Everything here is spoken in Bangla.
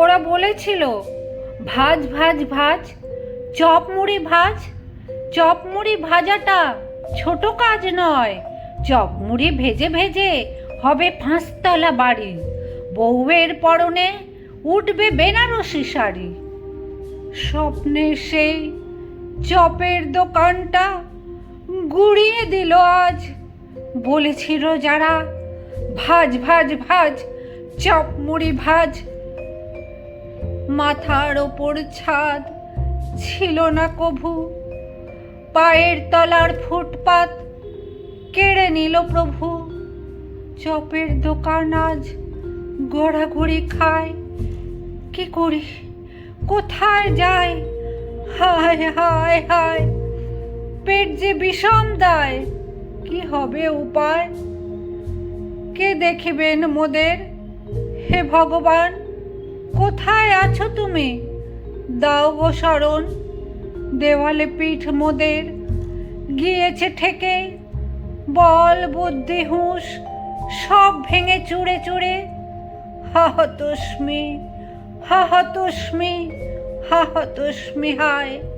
ওরা বলেছিল, ভাজ ভাজ ভাজ চপ মুড়ি ভাজ চপ মুড়ি ভাজাটা ছোট কাজ নয় চপ মুড়ি ভেজে ভেজে হবে পাঁচতলা বাড়ি, বউয়ের পরনে উঠবে বেনারসি শাড়ি। স্বপ্নে সেই চপের দোকানটা গুড়িয়ে দিল আজ, বলেছিল যারা, ভাজ ভাজ ভাজ চপ মুড়ি ভাজ মাথার ওপর ছাদ ছিল না কভু। পায়ের তলার ফুটপাত কেড়ে নিল প্রভু। চপের দোকান আজ গড়াগড়ি খায়। কি করি? কোথায় যায় হায় হায় হায়। পেট যে বিষম দায়, কি হবে উপায়? কে দেখিবেন মোদের? হে ভগবান। কোথায় আছো তুমি? দাও গো শরণ। দেওয়ালে পিঠ মোদের। গিয়েছে ঠেকে। বল, বুদ্ধি, হুঁশ, সব ভেঙে চুড়ে চুড়ে। হাহতস্মি হাহতস্মি হাহতস্মি হায়।